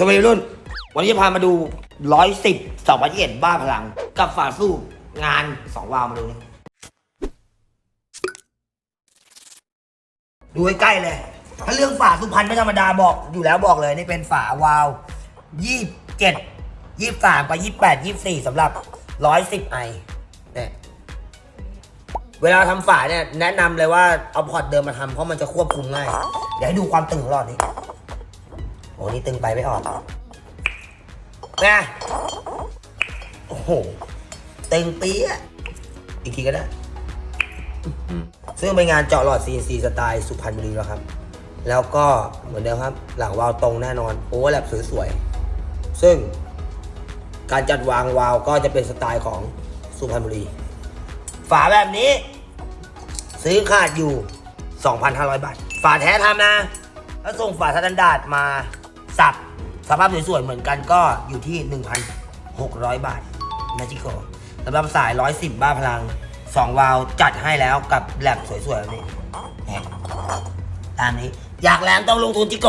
สวัสดีรุ่น วันนี้จะพามาดูร้อยสิบสองพันเอ็ดบ้าพลัง กับฝาสู้งานสองวาวมาดูนี่ดูใกล้ๆเลย ถ้าเรื่องฝาสุพรรณไม่ธรรมดาบอกอยู่แล้วบอกเลยนี่เป็นฝาวาวยี่เจ็ดยี่สามกับยี่แปดยี่สี่สำหรับร้อยสิบไอเนี่ยเวลาทำฝาเนี่ยแนะนำเลยว่าเอาพอร์ตเดิมมาทำเพราะมันจะควบคุมง่าย เดี๋ยวให้ดูความตึงของหลอดนี้ โอ้นี่ตึงไปไม่ออกนะโอ้โห ตึงปี๊อะอีกทีก็ได้ ซึ่งเป็นงานเจาะหลอด CNC สไตล์สุพรรณบุรีแล้วครับ แล้วก็เหมือนเดิมครับ หลังวาล์วตรงแน่นอน โอเวอร์แลปสวยๆ ซึ่งการจัดวางวาล์วก็จะเป็นสไตล์ของสุพรรณบุรี ฝาแบบนี้ ซื้อขาดอยู่ 2,500 บาท ฝาแท้ทำนะถ้าส่งฝาสแตนดาร์ดมา สับสภาพสวยๆเหมือนกันก็อยู่ที่ 1,600 บาทนะจิโกสำหรับสาย 110 บ้าพลัง 2 วาล์วจัดให้แล้วกับแลบสวยๆแบบนี้ตามนี้ อยากแรงต้องลงทุนจิโก